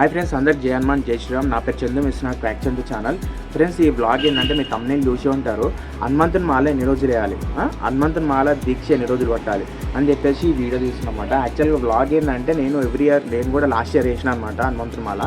Hi friends అందరికి జయ హనుమాన్ జై శ్రీరామ్. నా పేరు చందు మిస్ నా క్రాక్ చందు ఛానల్ ఫ్రెండ్స్ ఈ బ్లాగ్ ఏంటంటే మీ తమ్ముని చూసి ఉంటారు. హనుమంతుని మాల ఎన్ని రోజులు వేయాలి హనుమంతుని మాల దీక్ష ఎన్ని రోజులు పట్టాలి అని చెప్పేసి ఈ వీడియో తీసుకున్నమాట యాక్చువల్గా బ్లాగ్ ఏంటంటే నేను ఎవ్రీ ఇయర్ నేను కూడా లాస్ట్ ఇయర్ వేసిన అనమాట హనుమంతుని మాల.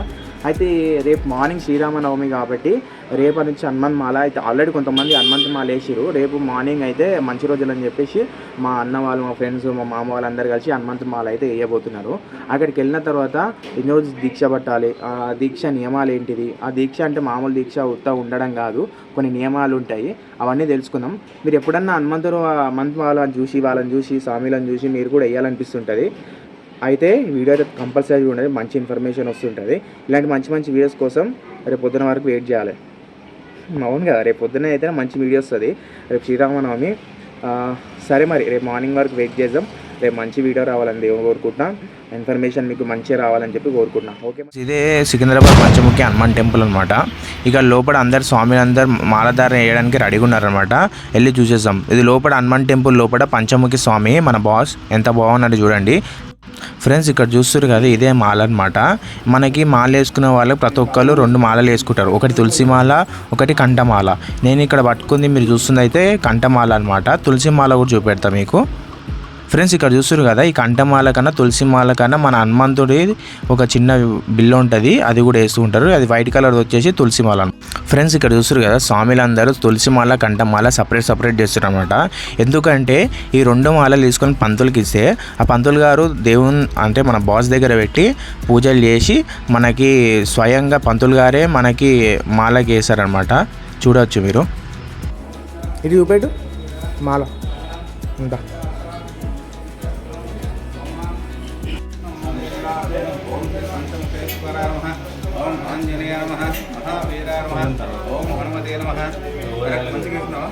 అయితే రేపు మార్నింగ్ శ్రీరామనవమి కాబట్టి రేపటి నుంచి హనుమంత్ మాల అయితే ఆల్రెడీ కొంతమంది హనుమంత్ మాల వేసిరు రేపు మార్నింగ్ అయితే మంచి రోజులు అని చెప్పేసి మా అన్న వాళ్ళు మా ఫ్రెండ్స్ మా మామ వాళ్ళందరూ కలిసి హనుమంత్ మాల అయితే వేయబోతున్నారు. అక్కడికి వెళ్ళిన తర్వాత ఎన్ని రోజులు దీక్ష పట్టాలి? ఆ దీక్ష నియమాలు ఏంటిది? ఆ దీక్ష అంటే మామూలు దీక్ష ఉత్తా ఉండడం కాదు. కొన్ని నియమాలు ఉంటాయి. అవన్నీ తెలుసుకుందాం. మీరు ఎప్పుడన్నా హనుమంతుడు హనుమంత్ వాళ్ళని చూసి వాళ్ళని చూసి స్వామిలను చూసి మీరు కూడా వేయాలనిపిస్తుంటుంది. అయితే వీడియో అయితే కంపల్సరీ ఉండదు మంచి ఇన్ఫర్మేషన్ వస్తుంటుంది. ఇలాంటి మంచి మంచి వీడియోస్ కోసం రేపు పొద్దున వరకు వెయిట్ చేయాలి. అవును కదా రేపు పొద్దున అయితే మంచి వీడియో వస్తుంది. రేపు శ్రీరామనవమి. సరే మరి రేపు మార్నింగ్ వరకు వెయిట్ చేద్దాం. రేపు మంచి వీడియో రావాలని దేవుని కోరుకుంటున్నా. ఇన్ఫర్మేషన్ మీకు మంచిగా రావాలని చెప్పి కోరుకుంటున్నా. ఓకే ఇదే సికింద్రాబాద్ పంచముఖి హనుమాన్ టెంపుల్ అనమాట ఇక లోపల అందరు స్వామిని అందరు మాలధారణ వేయడానికి రెడీగా ఉన్నారనమాట వెళ్ళి చూసేసాం ఇది లోపల హనుమాన్ టెంపుల్ లోపల పంచముఖి స్వామి మన బాస్ ఎంత బాగున్నాడు చూడండి. ఫ్రెండ్స్ ఇక్కడ చూస్తారు కదా ఇదే మాల అనమాట మనకి మాల వేసుకునే వాళ్ళు ప్రతి ఒక్కరు రెండు మాలలు వేసుకుంటారు. ఒకటి తులసి మాల ఒకటి కంఠమాల నేను ఇక్కడ పట్టుకుంది మీరు చూస్తుంది అయితే కంఠమాల అనమాట తులసి మాల కూడా చూపెడతా మీకు. ఫ్రెండ్స్ ఇక్కడ చూస్తారు కదా ఈ కంఠమాల కన్నా తులసి మాల కన్నా మన హనుమంతుడి ఒక చిన్న బిల్లు ఉంటుంది. అది కూడా వేస్తూ ఉంటారు. అది వైట్ కలర్ వచ్చేసి తులసి మాల ఫ్రెండ్స్ ఇక్కడ చూస్తారు కదా స్వామిలందరూ తులసి మాల కంఠమాల సపరేట్ సపరేట్ చేస్తారు అనమాట ఎందుకంటే ఈ రెండు మాలలు తీసుకొని పంతులకి ఇస్తే ఆ పంతులు గారు దేవుని అంటే మన బాస్ దగ్గర పెట్టి పూజలు చేసి మనకి స్వయంగా పంతులు గారే మనకి మాలకి వేశారనమాట చూడవచ్చు మీరు. ఇది చూపెట్టు. మాల. ఉంటా ఓం ఆంజనేయ నమ మహావీరాయ నమ ఓం హనుమతే నమ మంచిగా చెప్తున్నావా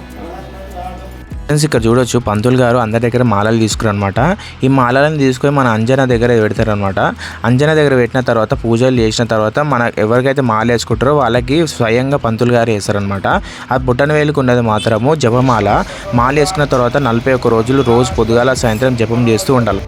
ఫ్రెండ్స్ ఇక్కడ చూడొచ్చు పంతులు గారు అందరి దగ్గర మాలలు తీసుకురనమాట ఈ మాలలను తీసుకొని మన అంజన దగ్గర పెడతారనమాట అంజన దగ్గర పెట్టిన తర్వాత పూజలు చేసిన తర్వాత మన ఎవరికైతే మాల వేసుకుంటారో వాళ్ళకి స్వయంగా పంతులు గారు వేస్తారనమాట ఆ బుట్టన వేలుకు ఉన్నది మాత్రము జపమాల. మాల వేసుకున్న తర్వాత నలభై ఒక్క రోజులు రోజు పొద్దుగాల సాయంత్రం జపం చేస్తూ ఉండాలి.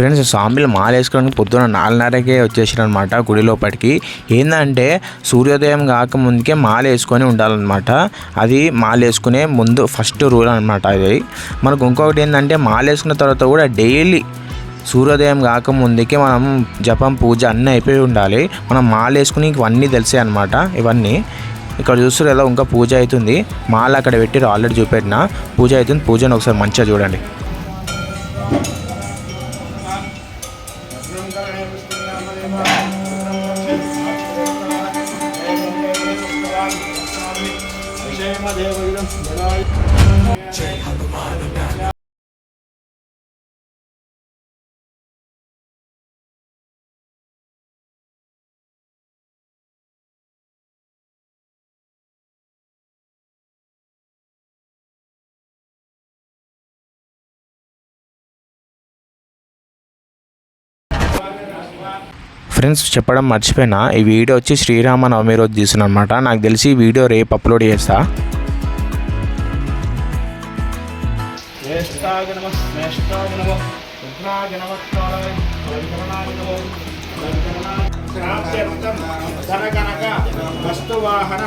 ఫ్రెండ్స్ స్వామిలు మాల పొద్దున్న పొద్దున నాలుగున్నరకే వచ్చేసారు అనమాట గుడి లోపలికి ఏంటంటే సూర్యోదయం కాకముందుకే మాల వేసుకొని ఉండాలన్నమాట. అది మాల వేసుకునే ముందు ఫస్ట్ రూల్ అనమాట అది. మనకు ఇంకొకటి ఏంటంటే మాల వేసుకున్న తర్వాత కూడా డైలీ సూర్యోదయం కాకముందుకే మనం జపం పూజ అన్నీ అయిపోయి ఉండాలి. మనం మాల వేసుకుని ఇవన్నీ తెలిసాయి అనమాట ఇవన్నీ. ఇక్కడ చూస్తారు ఎలా ఇంకా పూజ అవుతుంది మాల అక్కడ పెట్టి ఆల్రెడీ చూపెట్టిన. పూజ అవుతుంది పూజను ఒకసారి మంచిగా చూడండి. ఫ్రెండ్స్ చెప్పడం మర్చిపోయినా ఈ వీడియో వచ్చి శ్రీరామ నవమి రోజు తీసిన అనమాట నాకు తెలిసి ఈ వీడియో రేపు అప్లోడ్ చేస్తా. ధనకనక వస్తువాహన.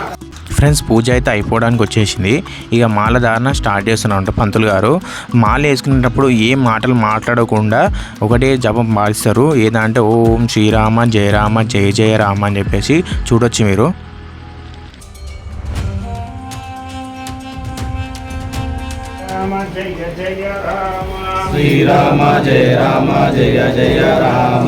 ఫ్రెండ్స్ పూజ అయితే అయిపోవడానికి వచ్చేసింది. ఇక మాల ధారణ స్టార్ట్ చేస్తున్నామంట పంతులు గారు. మాల వేసుకునేటప్పుడు ఏ మాటలు మాట్లాడకుండా ఒకటే జపం పాలిస్తారు. ఏదంటే ఓం శ్రీరామ జయ రామ జయ జయ రామ అని చెప్పేసి చూడొచ్చు మీరు. రామ జయ జయ రామ. శ్రీరామ జయ రామ జయ జయ రామ.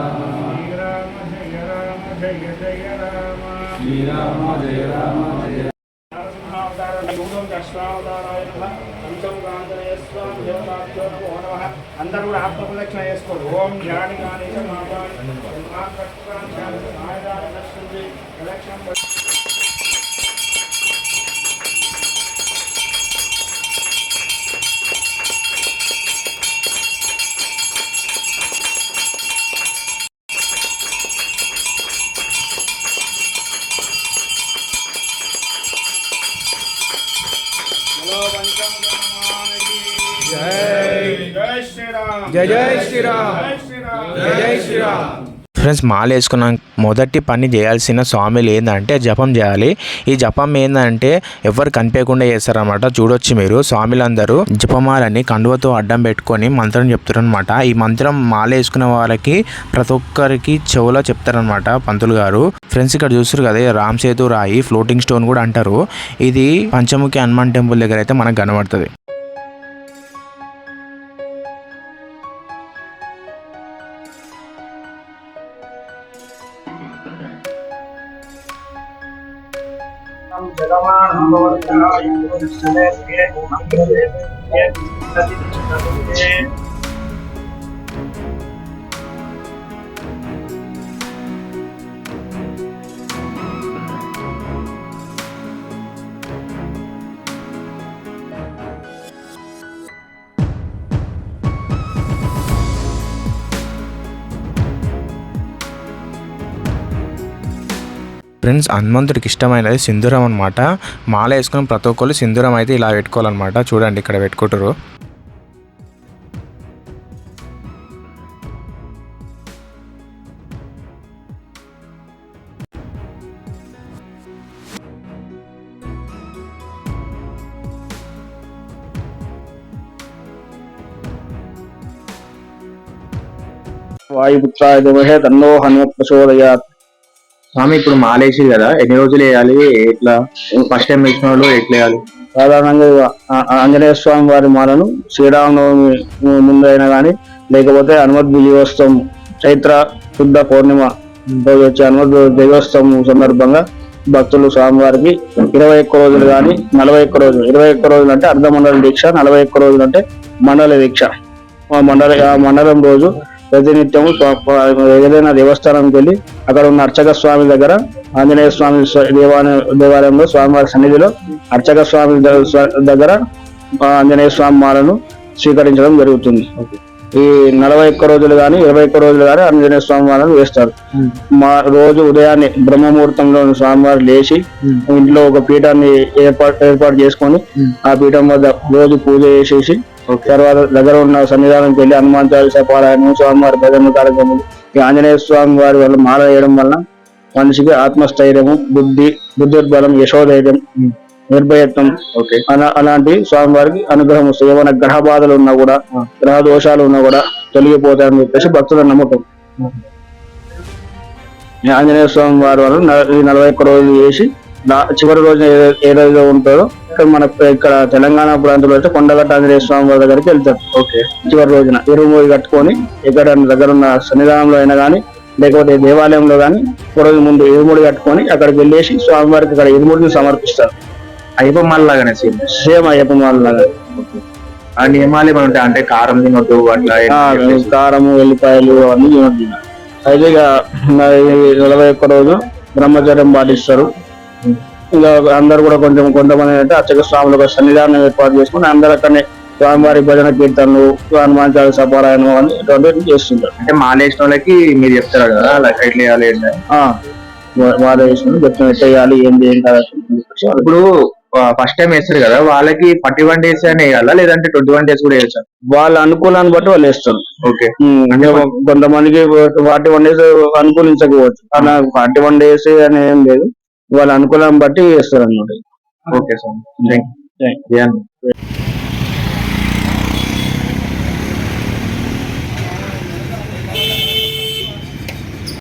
జయ జయ రామ శ్రీరామ జయ రామ జయ అందరూ కూడా ఆత్మ చేసుకోండి ఓం జ్ఞాని కానీ శ్రీరామ్. శ్రీరామ్. ఫ్రెండ్స్ మాల వేసుకున్న మొదటి పని చేయాల్సిన స్వామిలు ఏంటంటే జపం చేయాలి. ఈ జపం ఏంటంటే ఎవరు కనిపించకుండా చేస్తారనమాట చూడొచ్చు మీరు. స్వామిలందరూ జపమాలని కండువతో అడ్డం పెట్టుకొని మంత్రం చెప్తారనమాట ఈ మంత్రం మాల వేసుకున్న వాళ్ళకి ప్రతి ఒక్కరికి చెవులో చెప్తారనమాట పంతులు గారు. ఫ్రెండ్స్ ఇక్కడ చూస్తారు కదా రామ్ సేతు రాయి ఫ్లోటింగ్ స్టోన్ కూడా అంటారు. ఇది పంచముఖి హనుమాన్ టెంపుల్ దగ్గర అయితే మనకు కనబడుతుంది. भगवत्याय ఫ్రెండ్స్ హనుమంతుడికి ఇష్టమైనది సింధూరం అనమాట మాల వేసుకుని ప్రతి ఒక్కళ్ళు సింధూరం అయితే ఇలా పెట్టుకోవాలన్నమాట. చూడండి ఇక్కడ పెట్టుకుంటారు. వాయుపుత్రాయ దేవహే తన్నో హనుమత్ ప్రచోదయాత్ స్వామి ఇప్పుడు మాలేసి కదా ఎన్ని రోజులు వేయాలి? ఎట్లా? ఫస్ట్ టైం వేసిన వాళ్ళు ఎట్లా వేయాలి? సాధారణంగా ఆంజనేయ స్వామి వారి మాలను శ్రీరామనవమి ముందు అయినా కానీ లేకపోతే హనుమద్ విజయోత్సవం చైత్ర శుద్ధ పౌర్ణిమ రోజు వచ్చే హనుమద్ విజయోత్సవం సందర్భంగా భక్తులు స్వామివారికి ఇరవై ఒక్క రోజులు కానీ నలభై ఒక్క రోజులు ఇరవై ఒక్క రోజులు అంటే అర్ధమండల దీక్ష నలభై ఒక్క రోజులు అంటే మండల దీక్ష. ఆ మండల మండలం రోజు ప్రతినిత్యం స్వ- స్వ- ఏదైనా దేవస్థానానికి వెళ్ళి అక్కడ ఉన్న అర్చక స్వామి దగ్గర ఆంజనేయ స్వామి స్వ- దేవాలయ దేవాలయంలో స్వామివారి సన్నిధిలో అర్చక స్వామి దగ్గర ఆంజనేయ స్వామి మాలను స్వీకరించడం జరుగుతుంది. ఈ నలభై ఒక్క రోజులు కానీ ఇరవై ఒక్క రోజులు కానీ ఆంజనేయ స్వామి మాలను వేస్తారు. మా రోజు ఉదయాన్నే బ్రహ్మముహూర్తంలో స్వామివారు లేచి ఇంట్లో ఒక పీఠాన్ని ఏర్పాటు ఏర్పాటు చేసుకొని ఆ పీఠం వద్ద రోజు పూజ చేసేసి తర్వాత దగ్గర ఉన్న సన్నిధానంకి వెళ్ళి హనుమాన్ చాలీస పారాయణం స్వామివారి భజన కార్యక్రమాలు ఈ ఆంజనేయ స్వామి వారి వల్ల మాల వేయడం వల్ల మనిషికి ఆత్మస్థైర్యము బుద్ధి బుద్ధిర్బలం యశోధైర్యం నిర్భయత్వం ఓకే. అలా- అలాంటి స్వామివారికి అనుగ్రహం వస్తాయి ఏమైనా గ్రహ బాధలు ఉన్నా కూడా గ్రహ దోషాలు ఉన్నా కూడా తొలగిపోతాయని చెప్పేసి భక్తుల నమ్మకం. ఈ ఆంజనేయ స్వామి వారి వల్ల ఈ నలభై ఒక్క రోజులు చేసి చివరి రోజు ఏ- ఏ రోజు ఉంటుందో ఇక్కడ మన ఇక్కడ తెలంగాణ ప్రాంతంలో అయితే కొండగట్ట ఆంజనేయ స్వామి వారి దగ్గరికి వెళ్తారు ఓకే. చివరి రోజున ఇరుమూడి కట్టుకొని ఇక్కడ దగ్గర ఉన్న సన్నిధానంలో అయినా కానీ లేకపోతే దేవాలయంలో కానీ ఒక రోజు ముందు ఇరుముడి కట్టుకొని అక్కడికి వెళ్ళేసి స్వామివారికి ఇక్కడ ఇరుముడిని సమర్పిస్తారు. అయ్యప్ప మాల లాగానే సేమ్. సేమ్ అయ్యప్ప మాల లాగా ఆ నియమాలు ఏమైనా ఉంటాయి? అంటే కారం తినొద్దు అట్లా కారము వెల్లిపాయలు అవన్నీ తినొద్దు. అయితే ఇక నలభై ఒక్క రోజు బ్రహ్మచర్యం పాటిస్తారు. ఇక అందరు కూడా కొంచెం కొంతమంది అంటే అర్చక స్వాములు ఒక సన్నిధానం ఏర్పాటు చేసుకుని అందరు అక్కడనే స్వామివారి భజన కీర్తనలు హనుమాన్ చాలీసా పారాయణం అని ఇటువంటివి చేస్తుంటారు. అంటే మాల వేసిన వాళ్ళకి మీరు చెప్తారు కదా అలా ఎట్లా వేయాలి ఏంటి అని. ఆ, వా- వారు వేసిన చెప్తున్న ఎట్ట చేయాలి ఏం కాదు చెప్పేసి వాళ్ళు ఇప్పుడు ఫస్ట్ టైం వేస్తారు కదా వాళ్ళకి థర్టీ వన్ డేస్ అని వేయాలా లేదంటే ట్వంటీ వన్ డేస్ కూడా వేయచ్చా? వాళ్ళ అనుకూలాన్ని బట్టి వాళ్ళు వేస్తారు. ఓకే. అంటే కొంతమందికి ఫార్టీ వన్ డేస్ అనుకూలించకపోవచ్చు. అలా ఫార్టీ వన్ డేస్ అని ఏం లేదు. వాళ్ళ అనుకూలం బట్టి వేస్తారు అన్నమాట ఓకే. Swamy thank you